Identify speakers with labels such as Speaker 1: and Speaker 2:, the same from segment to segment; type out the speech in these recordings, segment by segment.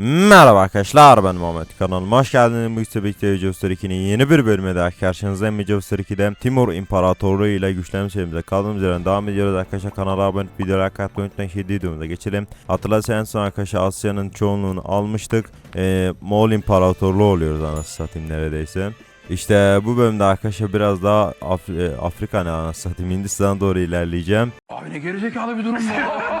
Speaker 1: Merhaba arkadaşlar ben Muhammed kanalıma hoş geldiniz. Bu ise birlikte Joster 2'nin yeni bir bölümü daha karşınızdayım. Joster 2'de Timur İmparatorluğu ile güçlenme serimize kaldığımız yerden devam ediyoruz. Arkadaşlar kanala abone olup videoları atmayı unutmayın. Şimdi videomuza geçelim. Hatırlarsanız en son arkadaşlar Asya'nın çoğunluğunu almıştık. Ee, Moğol İmparatorluğu oluyoruz anasını satayım neredeyse. İşte bu bölümde arkadaşlar biraz daha Af- e, Afrika ne anasını satayım Hindistan'a doğru ilerleyeceğim.
Speaker 2: Abi ne gerizekalı bir durum bu.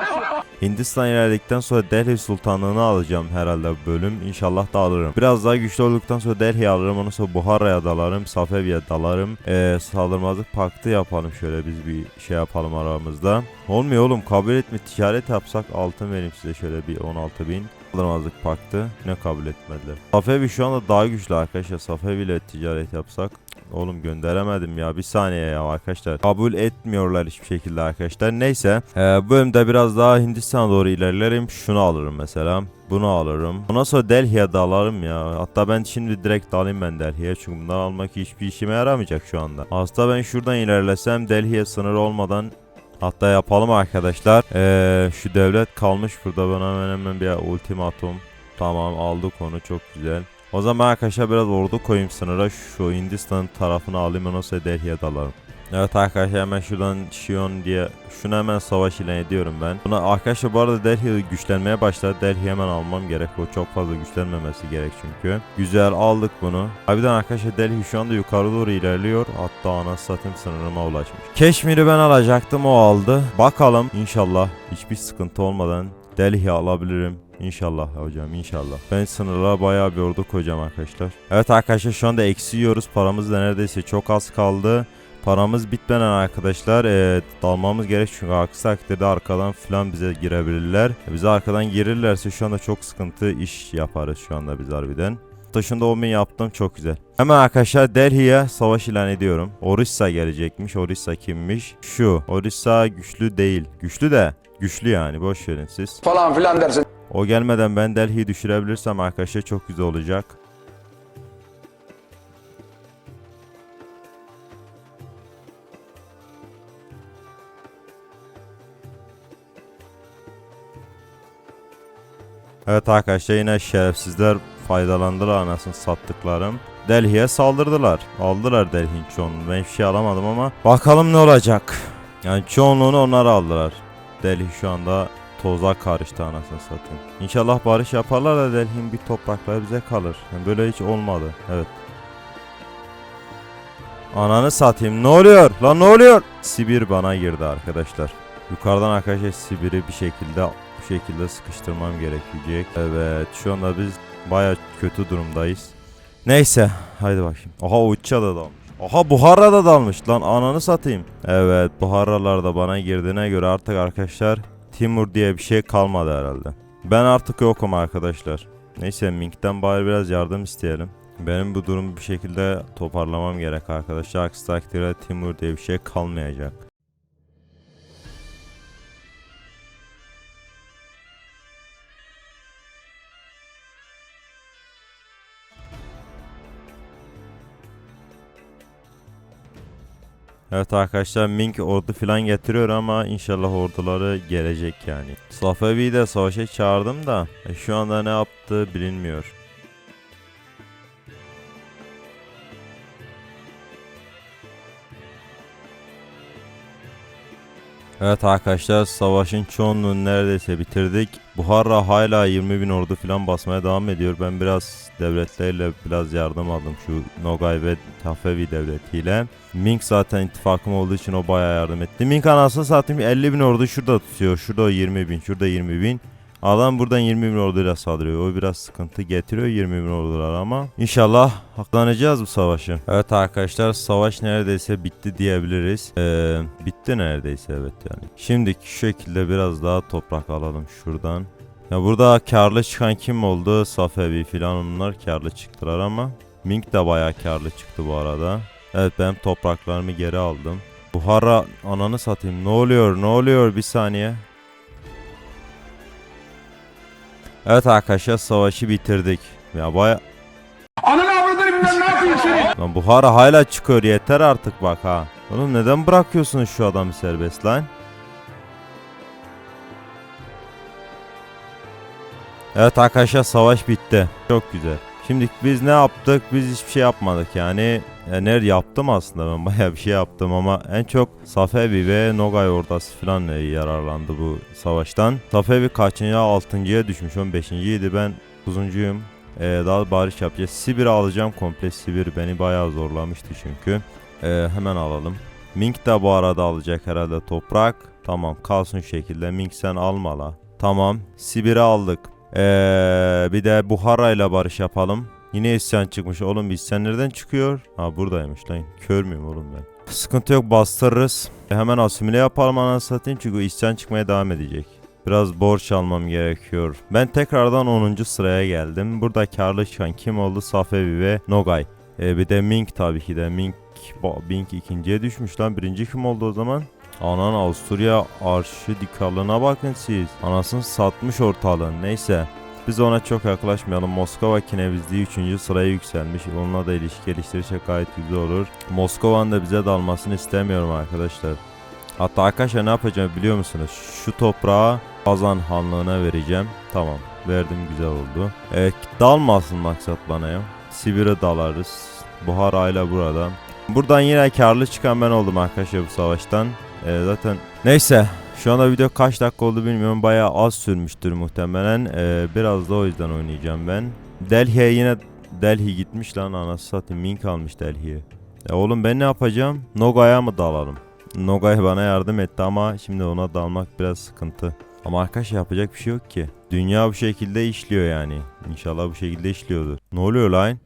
Speaker 1: Hindistan ilerledikten sonra Delhi Sultanlığı'nı alacağım herhalde bölüm. İnşallah da alırım. Biraz daha güçlü olduktan sonra Delhi'yi alırım. Ondan sonra Buhara'ya dalarım. Safevi'ye dalarım. Ee, saldırmazlık paktı yapalım şöyle biz bir şey yapalım aramızda. Olmuyor oğlum kabul etme ticaret yapsak altın vereyim size şöyle bir 16 bin. Saldırmazlık paktı ne kabul etmediler. Safevi şu anda daha güçlü arkadaşlar. Safevi ile ticaret yapsak. Oğlum gönderemedim ya bir saniye ya arkadaşlar. Kabul etmiyorlar hiçbir şekilde arkadaşlar. Neyse ee, bu bölümde biraz daha Hindistan'a doğru ilerlerim. Şunu alırım mesela. Bunu alırım. Ondan sonra Delhi'ye dalarım ya. Hatta ben şimdi direkt dalayım ben Delhi'ye. Çünkü bunları almak hiçbir işime yaramayacak şu anda. Aslında ben şuradan ilerlesem Delhi'ye sınır olmadan Hatta yapalım arkadaşlar. Ee, şu devlet kalmış burada bana hemen hemen bir ultimatum. Tamam aldık onu çok güzel. O zaman arkadaşlar biraz ordu koyayım sınıra. Şu Hindistan tarafını alayım ondan sonra Delhi'ye dalarım. Evet arkadaşlar hemen şuradan Shion diye şunu hemen savaş ilan ediyorum ben. Buna arkadaşlar bu arada Delhi güçlenmeye başladı. Delhi hemen almam gerek. O çok fazla güçlenmemesi gerek çünkü. Güzel aldık bunu. Harbiden arkadaşlar Delhi şu anda yukarı doğru ilerliyor. Hatta ana satayım sınırıma ulaşmış. Keşmir'i ben alacaktım o aldı. Bakalım inşallah hiçbir sıkıntı olmadan Delhi alabilirim. İnşallah hocam inşallah. Ben sınırlara bayağı bir ordu koyacağım arkadaşlar. Evet arkadaşlar şu anda eksiyoruz. Paramız da neredeyse çok az kaldı. Paramız bitmeden arkadaşlar e, dalmamız gerek çünkü aksi takdirde arkadan falan bize girebilirler. E, bize arkadan girirlerse şu anda çok sıkıntı iş yaparız şu anda biz harbiden. Taşında 10 bin yaptım çok güzel. Hemen arkadaşlar Delhi'ye savaş ilan ediyorum. Orissa gelecekmiş. Orissa kimmiş? Şu. Orissa güçlü değil. Güçlü de güçlü yani boş verin siz.
Speaker 2: Falan filan dersin.
Speaker 1: O gelmeden ben Delhi'yi düşürebilirsem arkadaşlar çok güzel olacak. Evet arkadaşlar yine şerefsizler faydalandılar anasını sattıklarım. Delhi'ye saldırdılar. Aldılar Delhi'nin çoğunluğunu. Ben hiçbir şey alamadım ama bakalım ne olacak. Yani çoğunluğunu onlar aldılar. Delhi şu anda toza karıştı anasını satayım. İnşallah barış yaparlar da Delhi'nin bir toprakları bize kalır. Yani böyle hiç olmadı. Evet. Ananı satayım. Ne oluyor? Lan ne oluyor? Sibir bana girdi arkadaşlar. Yukarıdan arkadaşlar Sibir'i bir şekilde bu şekilde sıkıştırmam gerekecek. Evet şu anda biz baya kötü durumdayız. Neyse haydi bakayım. Aha Uçça da. Aha Buhara da dalmış lan ananı satayım. Evet Buharalar da bana girdiğine göre artık arkadaşlar Timur diye bir şey kalmadı herhalde. Ben artık yokum arkadaşlar. Neyse Mink'ten bari biraz yardım isteyelim. Benim bu durumu bir şekilde toparlamam gerek arkadaşlar. Aksi takdirde Timur diye bir şey kalmayacak. Evet arkadaşlar Mink ordu falan getiriyor ama inşallah orduları gelecek yani. Safevi'yi de savaşa çağırdım da e, şu anda ne yaptığı bilinmiyor. Evet arkadaşlar savaşın çoğunluğunu neredeyse bitirdik. Buhara hala 20 bin ordu falan basmaya devam ediyor. Ben biraz devletlerle biraz yardım aldım şu Nogay ve Tafevi devletiyle. Mink zaten ittifakım olduğu için o bayağı yardım etti. Mink anasını satayım 50 bin ordu şurada tutuyor. Şurada 20 bin, şurada 20 bin. Adam buradan 20 bin orduyla saldırıyor. O biraz sıkıntı getiriyor 20 bin ordular ama. İnşallah haklanacağız bu savaşı. Evet arkadaşlar savaş neredeyse bitti diyebiliriz. Ee, bitti neredeyse evet yani. Şimdi şu şekilde biraz daha toprak alalım şuradan. Ya burada karlı çıkan kim oldu? Safevi filan onlar karlı çıktılar ama. Mink de bayağı karlı çıktı bu arada. Evet ben topraklarımı geri aldım. Buhara ananı satayım. Ne oluyor? Ne oluyor? Bir saniye. Evet arkadaşlar savaşı bitirdik. Ya baya
Speaker 2: Ananı avradını bilmem ne yapayım seni.
Speaker 1: Lan Buhara hala çıkıyor yeter artık bak ha. Oğlum neden bırakıyorsunuz şu adamı serbest lan? Evet arkadaşlar savaş bitti. Çok güzel. Şimdi biz ne yaptık? Biz hiçbir şey yapmadık yani. E, nerede yaptım aslında ben bayağı bir şey yaptım ama en çok Safevi ve Nogay ordası falan e, yararlandı bu savaştan. Safevi kaçıncı? 6.ya düşmüş 15.ydi ben 9.yum. E, daha barış yapacağız. Sibir'i alacağım komple. Sibir beni bayağı zorlamıştı çünkü. E, hemen alalım. Mink de bu arada alacak herhalde toprak. Tamam kalsın şekilde. Mink sen alma la. Tamam. Sibir'i aldık. Ee, bir de Buhara ile barış yapalım. Yine isyan çıkmış. Oğlum isyan nereden çıkıyor? Ha buradaymış lan. Kör müyüm oğlum ben? Sıkıntı yok bastırırız. E, hemen asimile yapalım anasını satayım çünkü isyan çıkmaya devam edecek. Biraz borç almam gerekiyor. Ben tekrardan 10. sıraya geldim. Burada karlı çıkan kim oldu? Safevi ve Nogay. E, bir de Mink tabii ki de. Mink, Mink ikinciye düşmüş lan. Birinci kim oldu o zaman? Anan Avusturya arşidikalına bakın siz. Anasını satmış ortalığın. Neyse. Biz ona çok yaklaşmayalım. Moskova kinevizliği 3. sıraya yükselmiş. Onunla da ilişki geliştirirsek gayet güzel olur. Moskova'nın da bize dalmasını istemiyorum arkadaşlar. Hatta arkadaşlar ne yapacağım biliyor musunuz? Şu toprağı Kazan Hanlığı'na vereceğim. Tamam. Verdim güzel oldu. Evet, dalmasın maksat bana ya. Sibir'e dalarız. Buhara ile buradan. Buradan yine karlı çıkan ben oldum arkadaşlar bu savaştan. Ee, zaten neyse şu anda video kaç dakika oldu bilmiyorum. Bayağı az sürmüştür muhtemelen. Ee, biraz da o yüzden oynayacağım ben. Delhi'ye yine Delhi gitmiş lan anası satayım. Mink almış Delhi'ye e oğlum ben ne yapacağım? Nogay'a mı dalalım? Nogay bana yardım etti ama şimdi ona dalmak biraz sıkıntı. Ama arkadaşlar yapacak bir şey yok ki. Dünya bu şekilde işliyor yani. İnşallah bu şekilde işliyordur. Ne oluyor lan?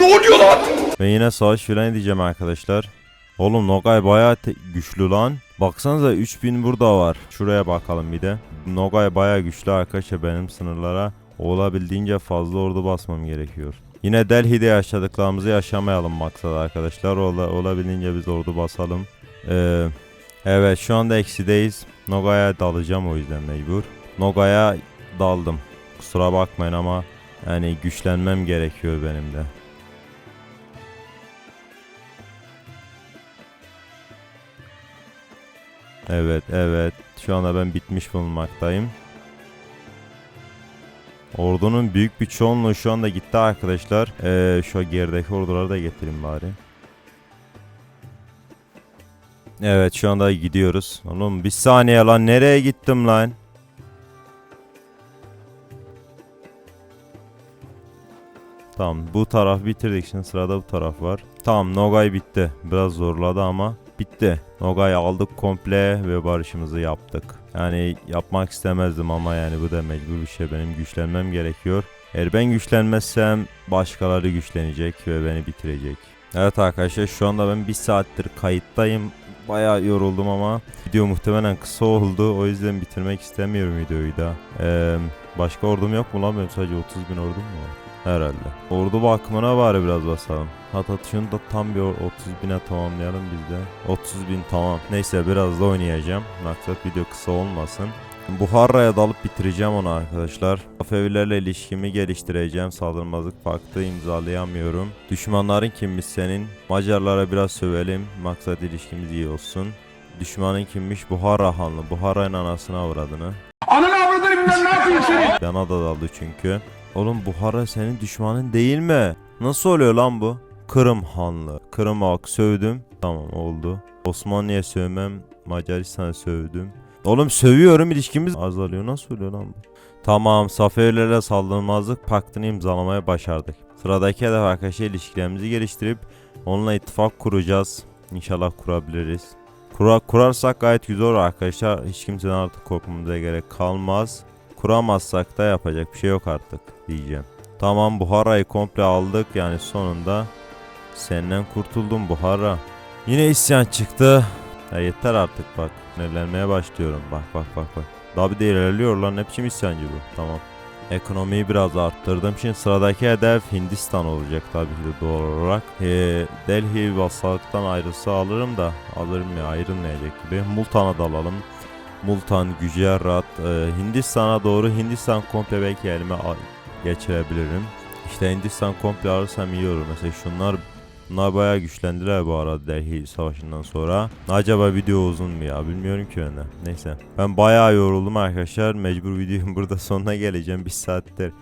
Speaker 2: Ne oluyor lan?
Speaker 1: ben yine savaş filan edeceğim arkadaşlar. Oğlum Nogay bayağı güçlü lan. Baksanıza 3000 burada var. Şuraya bakalım bir de. Nogay bayağı güçlü arkadaşlar benim sınırlara. Olabildiğince fazla ordu basmam gerekiyor. Yine Delhi'de yaşadıklarımızı yaşamayalım maksat arkadaşlar. Ola, olabildiğince biz ordu basalım. Ee, evet şu anda eksideyiz. Nogay'a dalacağım o yüzden mecbur. Nogay'a daldım. Kusura bakmayın ama yani güçlenmem gerekiyor benim de. Evet evet şu anda ben bitmiş bulunmaktayım. Ordunun büyük bir çoğunluğu şu anda gitti arkadaşlar. Ee, şu gerideki orduları da getireyim bari. Evet şu anda gidiyoruz. Oğlum bir saniye lan nereye gittim lan? Tamam bu taraf bitirdik şimdi sırada bu taraf var. Tamam Nogay bitti. Biraz zorladı ama bitti. Nogay'ı aldık komple ve barışımızı yaptık. Yani yapmak istemezdim ama yani bu da mecbur bir şey. Benim güçlenmem gerekiyor. Eğer ben güçlenmezsem başkaları güçlenecek ve beni bitirecek. Evet arkadaşlar şu anda ben bir saattir kayıttayım. Bayağı yoruldum ama video muhtemelen kısa oldu. O yüzden bitirmek istemiyorum videoyu da. Ee, başka ordum yok mu lan benim sadece 30 bin ordum mu var? Herhalde. Ordu bakımına bari biraz basalım. Şunu da tam bir 30 bine tamamlayalım biz de. 30 bin tamam. Neyse biraz da oynayacağım. Maksat video kısa olmasın. Buharra'ya dalıp bitireceğim onu arkadaşlar. Afevilerle ilişkimi geliştireceğim. Saldırmazlık paktı imzalayamıyorum. Düşmanların kimmiş senin? Macarlara biraz sövelim. Maksat ilişkimiz iyi olsun. Düşmanın kimmiş? Buhara Hanlı. Buhara'nın anasına avradını.
Speaker 2: Ananı avradını bilmem ne yapayım senin.
Speaker 1: Bana da daldı çünkü. Oğlum Buhara senin düşmanın değil mi? Nasıl oluyor lan bu? Kırım Hanlı. Kırım halk sövdüm. Tamam oldu. Osmanlı'ya sövmem. Macaristan'a sövdüm. Oğlum sövüyorum ilişkimiz azalıyor. Nasıl oluyor lan bu? Tamam Safevlerle saldırmazlık paktını imzalamaya başardık. Sıradaki hedef arkadaşlar ilişkilerimizi geliştirip onunla ittifak kuracağız. İnşallah kurabiliriz. Kura, kurarsak gayet güzel olur arkadaşlar. Hiç kimseden artık korkmamıza gerek kalmaz. Kuramazsak da yapacak bir şey yok artık diyeceğim. Tamam Buhara'yı komple aldık yani sonunda senden kurtuldum Buhara. Yine isyan çıktı. Ya yeter artık bak. Sinirlenmeye başlıyorum. Bak bak bak bak. Daha bir de ilerliyor lan. Ne biçim isyancı bu. Tamam. Ekonomiyi biraz arttırdım. Şimdi sıradaki hedef Hindistan olacak tabii ki de doğal olarak. Ee, Delhi vassalıktan ayrılsa alırım da alırım ya ayrılmayacak gibi. Multan'a da alalım. Multan, Gujarat, e, Hindistan'a doğru Hindistan komple belki elime geçirebilirim. İşte Hindistan komple alırsam iyi olur. Mesela şunlar Bunlar bayağı güçlendiler bu arada Delhi Savaşı'ndan sonra. Acaba video uzun mu ya bilmiyorum ki ben. Neyse. Ben bayağı yoruldum arkadaşlar. Mecbur videonun burada sonuna geleceğim. Bir saattir.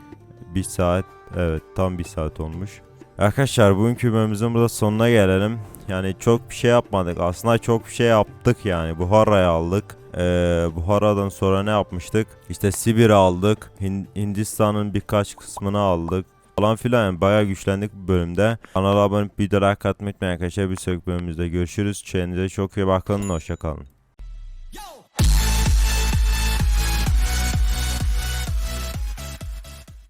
Speaker 1: Bir saat. Evet tam bir saat olmuş. Arkadaşlar bugünkü bölümümüzün burada sonuna gelelim. Yani çok bir şey yapmadık. Aslında çok bir şey yaptık yani. Buhara'yı aldık. Ee, Buhara'dan sonra ne yapmıştık? İşte Sibir'i aldık. Hin- Hindistan'ın birkaç kısmını aldık. Falan filan yani bayağı güçlendik bu bölümde. Kanala abone olup videoları like atmayı unutmayın arkadaşlar. Bir sonraki bölümümüzde görüşürüz. Kendinize çok iyi bakın. Hoşçakalın.
Speaker 3: Yo!